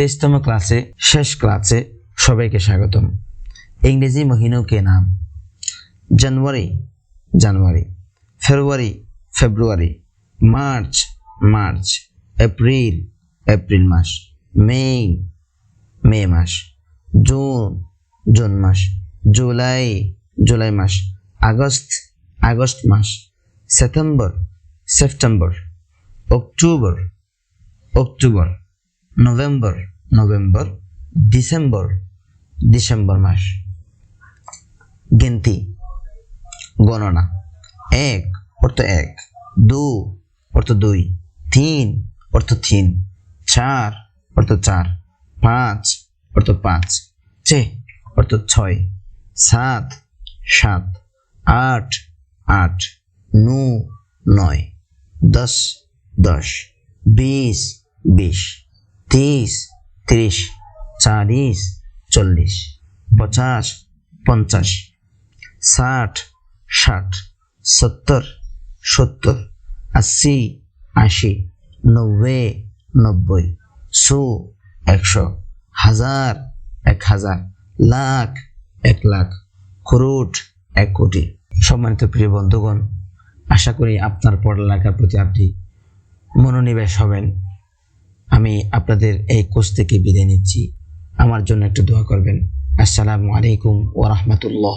তেইশতম ক্লাসে, শেষ ক্লাসে সবাইকে স্বাগতম। ইংরেজি মহিনাও কে নাম। January January. February February. March March. April April মাস। মে মে মাস। জুন জুন মাস। জুলাই জুলাই মাস। আগস্ট আগস্ট মাস। September September. October October. November November, December December মাস। গিনতি, গণনা। এক, অর্থ এক। দু, অর্থ দুই। তিন, অর্থ তিন। চার, অর্থ চার। পাঁচ, অর্থ পাঁচ। চে, অর্থ ছয়। সাত সাত। আট আট। নু, নয়। দশ দশ। বিশ বিশ। তিরিশ তিরিশ, চালিশ, চল্লিশ পঞ্চাশ পঞ্চাশ, ষাট ষাট, সত্তর সত্তর, আশি আশি, নব্বই নব্বই, শো, একশো, হাজার, এক হাজার, লাখ, এক লাখ করোট এক কোটি। সম্মানিত প্রিয় বন্ধুগণ, আশা করি আপনার পড়ালেখার প্রতি আপনি মনোনিবেশ হবেন। আমি আপনাদের এই কোচ থেকে বিদায় নিচ্ছি। আমার জন্য একটু দোয়া করবেন। আসসালামু আলাইকুম ওরহমতুল্লাহ রাহমাতুল্লাহ।